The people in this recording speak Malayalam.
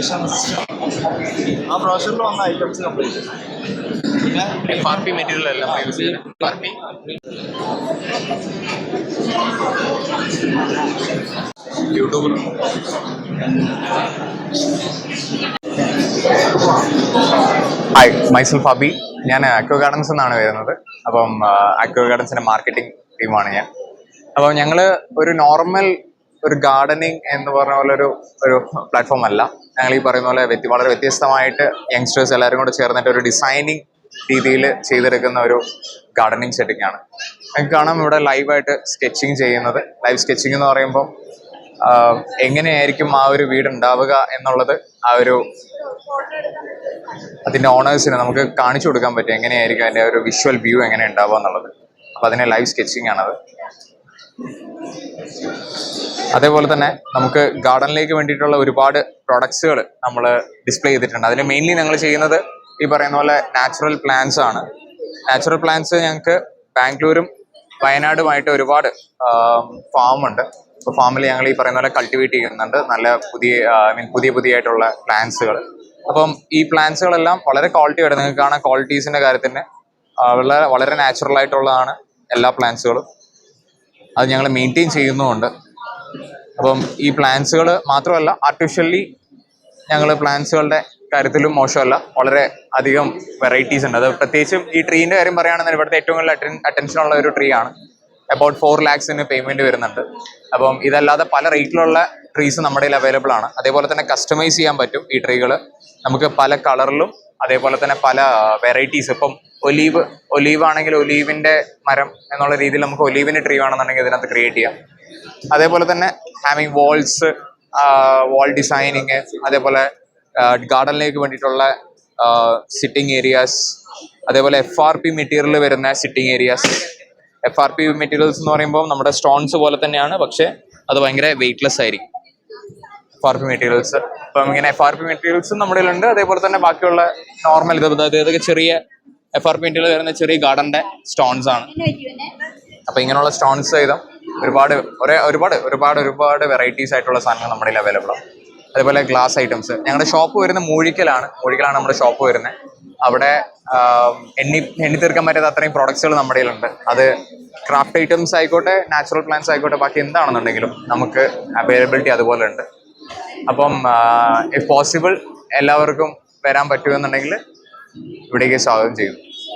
സിസ്റ്റം ആ ബ്രോഷറിൽ വന്ന ഐറ്റംസ് കംപ്ലീറ്റ് പിന്നെ എഫ് മെറ്റീരിയൽ എല്ലാം F YouTuber hi myself Fabi ഞാൻ അക്വ ഗാർഡൻസ് എന്നാണ് വരുന്നത്. അപ്പം അക്വ ഗാർഡൻസിന്റെ മാർക്കറ്റിംഗ് ടീമാണ് ഞാൻ. അപ്പോൾ ഞങ്ങൾ ഒരു നോർമൽ ഒരു ഗാർഡനിങ് എന്ന് പറഞ്ഞ പോലെ ഒരു ഒരു പ്ലാറ്റ്ഫോം അല്ല. ഞങ്ങൾ ഈ പറയുന്ന പോലെ വ്യത്യ വളരെ വ്യത്യസ്തമായിട്ട് യങ്സ്റ്റേഴ്സ് എല്ലാവരും കൂടെ ചേർന്നിട്ട് ഒരു ഡിസൈനിങ് രീതിയിൽ ചെയ്തെടുക്കുന്ന ഒരു ഗാർഡനിങ് സെറ്റിംഗ് ആണ്. നിങ്ങൾക്ക് കാണാം ഇവിടെ ലൈവായിട്ട് സ്കെച്ചിങ് ചെയ്യുന്നത്. ലൈവ് സ്കെച്ചിങ് എന്ന് പറയുമ്പോൾ എങ്ങനെയായിരിക്കും ആ ഒരു വീട് ഉണ്ടാവുക എന്നുള്ളത് ആ ഒരു അതിന്റെ ഓണേഴ്സിന് നമുക്ക് കാണിച്ചു കൊടുക്കാൻ പറ്റും. എങ്ങനെയായിരിക്കും അതിന്റെ ഒരു വിഷ്വൽ വ്യൂ എങ്ങനെ ഉണ്ടാവുക എന്നുള്ളത്. അപ്പോൾ അതിനെ ലൈവ് സ്കെച്ചിങ് ആണത്. അതേപോലെ തന്നെ നമുക്ക് ഗാർഡനിലേക്ക് വേണ്ടിയിട്ടുള്ള ഒരുപാട് പ്രൊഡക്ട്സുകൾ നമ്മൾ ഡിസ്പ്ലേ ചെയ്തിട്ടുണ്ട്. അതിൽ മെയിൻലി ഞങ്ങൾ ചെയ്യുന്നത് ഈ പറയുന്ന പോലെ നാച്ചുറൽ പ്ലാന്റ്സ് ആണ്. നാച്ചുറൽ പ്ലാന്റ്സ് ഞങ്ങൾക്ക് ബാംഗ്ലൂരും വയനാടുമായിട്ട് ഒരുപാട് ഫാം ഉണ്ട്. അപ്പോൾ ഫാമിൽ ഞങ്ങൾ ഈ പറയുന്ന പോലെ കൾട്ടിവേറ്റ് ചെയ്യുന്നുണ്ട്. നല്ല പുതിയ ഐ മീൻ പുതിയ പുതിയ ആയിട്ടുള്ള പ്ലാന്റ്സുകൾ അപ്പം ഈ പ്ലാന്റ്സുകളെല്ലാം വളരെ ക്വാളിറ്റി ആയിട്ട് നിങ്ങൾക്ക് കാണാൻ ക്വാളിറ്റീസിന്റെ കാര്യത്തിന് വളരെ വളരെ നാച്ചുറൽ ആയിട്ടുള്ളതാണ് എല്ലാ പ്ലാന്റ്സുകളും. അത് ഞങ്ങൾ മെയിന്റെയിൻ ചെയ്യുന്നുമുണ്ട്. അപ്പം ഈ പ്ലാന്റ്സുകൾ മാത്രമല്ല ആർട്ടിഫിഷ്യലി ഞങ്ങൾ പ്ലാന്റ്സുകളുടെ കാര്യത്തിലും മോശമല്ല. വളരെ അധികം വെറൈറ്റീസ് ഉണ്ട്. അത് പ്രത്യേകിച്ചും ഈ ട്രീന്റെ കാര്യം പറയുകയാണെങ്കിൽ ഇവിടുത്തെ ഏറ്റവും കൂടുതൽ അറ്റൻഷൻ ഉള്ള ഒരു ട്രീ ആണ്. അബൌട്ട് ഫോർ ലാക്സിന് പേയ്മെന്റ് വരുന്നുണ്ട്. അപ്പം ഇതല്ലാതെ പല റേറ്റിലുള്ള ട്രീസ് നമ്മുടെ കയ്യിൽ അവൈലബിൾ ആണ്. അതേപോലെ തന്നെ കസ്റ്റമൈസ് ചെയ്യാൻ പറ്റും ഈ ട്രീകൾ നമുക്ക് പല കളറിലും അതേപോലെ തന്നെ പല വെറൈറ്റീസ് ഇപ്പം ഒലീവ് ഒലീവ് ആണെങ്കിൽ ഒലീവിന്റെ മരം എന്നുള്ള രീതിയിൽ നമുക്ക് ഒലീവിന്റെ ട്രീ വേണമെന്നുണ്ടെങ്കിൽ ഇതിനകത്ത് ക്രിയേറ്റ് ചെയ്യാം. അതേപോലെ തന്നെ ഹാവിങ് വാൾസ് വാൾ ഡിസൈനിങ് അതേപോലെ ഗാർഡനിലേക്ക് വേണ്ടിയിട്ടുള്ള സിറ്റിംഗ് ഏരിയാസ് അതേപോലെ എഫ് ആർ പി മെറ്റീരിയൽ വരുന്ന sitting areas F R P materials എന്ന് പറയുമ്പോൾ നമ്മുടെ സ്റ്റോൺസ് പോലെ തന്നെയാണ് പക്ഷേ അത് ഭയങ്കര വെയിറ്റ്ലെസ് ആയിരിക്കും. എഫ് ആർ പി മെറ്റീരിയൽസ് അപ്പം ഇങ്ങനെ എഫ് ആർ പി മെറ്റീരിയൽസും നമ്മുടെ ഉണ്ട് അതേപോലെ തന്നെ ബാക്കിയുള്ള നോർമൽ ഇതൊക്കെ ചെറിയ എഫ് ആർ പി മെറ്റീരിയൽ വരുന്ന ചെറിയ ഗാർഡന്റെ സ്റ്റോൺസ് ആണ്. അപ്പം ഇങ്ങനെയുള്ള സ്റ്റോൺസ് ചെയ്തും ഒരുപാട് ഒരേ ഒരുപാട് ഒരുപാട് ഒരുപാട് വെറൈറ്റീസ് ആയിട്ടുള്ള സാധനങ്ങൾ നമ്മുടെ കയ്യിൽ അവൈലബിൾ ആണ്. അതുപോലെ ഗ്ലാസ് ഐറ്റംസ് ഞങ്ങളുടെ ഷോപ്പ് വരുന്ന മൂഴിക്കലാണ്. മൂഴിക്കലാണ് നമ്മുടെ ഷോപ്പ് വരുന്നത് അവിടെ എണ്ണി എണ്ണി തീർക്കാൻ പറ്റാത്ത അത്രയും പ്രോഡക്ട്സുകൾ നമ്മുടെ കയ്യിലുണ്ട്. അത് ക്രാഫ്റ്റ് ഐറ്റംസ് ആയിക്കോട്ടെ നാച്ചുറൽ പ്ലാന്റ്സ് ആയിക്കോട്ടെ ബാക്കി എന്താണെന്നുണ്ടെങ്കിലും നമുക്ക് അവൈലബിലിറ്റി അതുപോലെ ഉണ്ട്. അപ്പം ഇഫ് പോസിബിൾ എല്ലാവർക്കും വരാൻ പറ്റുമെന്നുണ്ടെങ്കിൽ ഇവിടേക്ക് സ്വാഗതം